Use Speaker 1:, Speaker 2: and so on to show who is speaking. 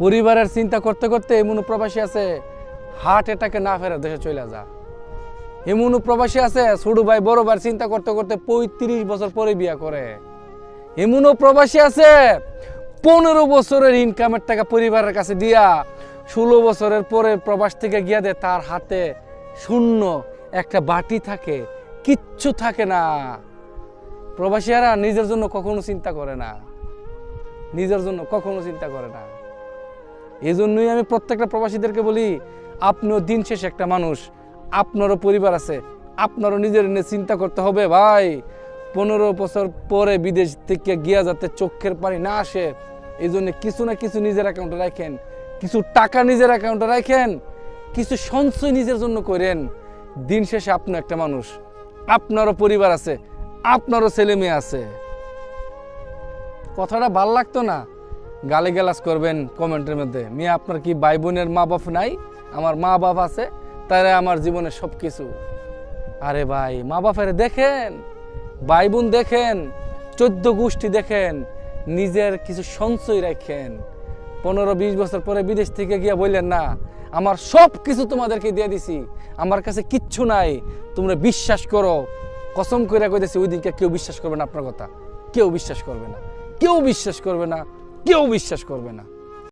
Speaker 1: পরিবারের চিন্তা করতে করতে এমন প্রবাসী আছে হার্ট অ্যাটাকে না ফেরা দেশে চলে যা। এমন প্রবাসী আছে, ছোট ভাই, বড় ভাই চিন্তা করতে করতে পঁয়ত্রিশ বছর পরে বিয়া করে। এমনও প্রবাসী আছে, পনেরো বছরের ইনকামের টাকা পরিবারের কাছে দিয়া, ষোলো বছরের পরে প্রবাস থেকে গিয়া দে, তার হাতে শূন্য একটা বাটি থাকে, কিচ্ছু থাকে না। প্রবাসীরা নিজের জন্য কখনো চিন্তা করে না। নিজের জন্য কখনো চিন্তা করে না। এই জন্যই আমি প্রত্যেকটা প্রবাসীদেরকে বলি, আপনিও দিন শেষে একটা মানুষ, আপনারও পরিবার আছে, আপনারও নিজের নিয়ে চিন্তা করতে হবে, ভাই। পনেরো বছর পরে বিদেশ থেকে গিয়া যাতে চোখের পানি না আসে এই জন্য কিছু না কিছু নিজের অ্যাকাউন্টে রাখেন, কিছু টাকা নিজের অ্যাকাউন্টে রাখেন, কিছু সঞ্চয় নিজের জন্য করেন। দিন শেষে আপনি একটা মানুষ, আপনারও পরিবার আছে, আপনারও ছেলে মেয়ে আছে। কথাটা ভালো লাগতো না? গালি গালাজ করবেন কমেন্টের মধ্যে। মিয়া, আপনার কি ভাই বোনের মা বাপ নাই? আমার মা বাপ আছে তারা আমার জীবনের সব কিছু আরে ভাই মা বাপের দেখেন ভাই বোন দেখেন, চোদ্দ গোষ্ঠী দেখেন, নিজের কিছু সঞ্চয় রাখেন। পনেরো, বিশ বছর পরে বিদেশ থেকে গিয়ে বললেন, না, আমার সব কিছু তোমাদেরকে দিয়ে দিছি। আমার কাছে কিচ্ছু নাই। তোমরা বিশ্বাস করো। কসম করে কইতেছি ওই দিনকে কেউ বিশ্বাস করবে না আপনার কথা। কেউ বিশ্বাস করবে না। কেউ বিশ্বাস করবে না। কেউ বিশ্বাস করবে না।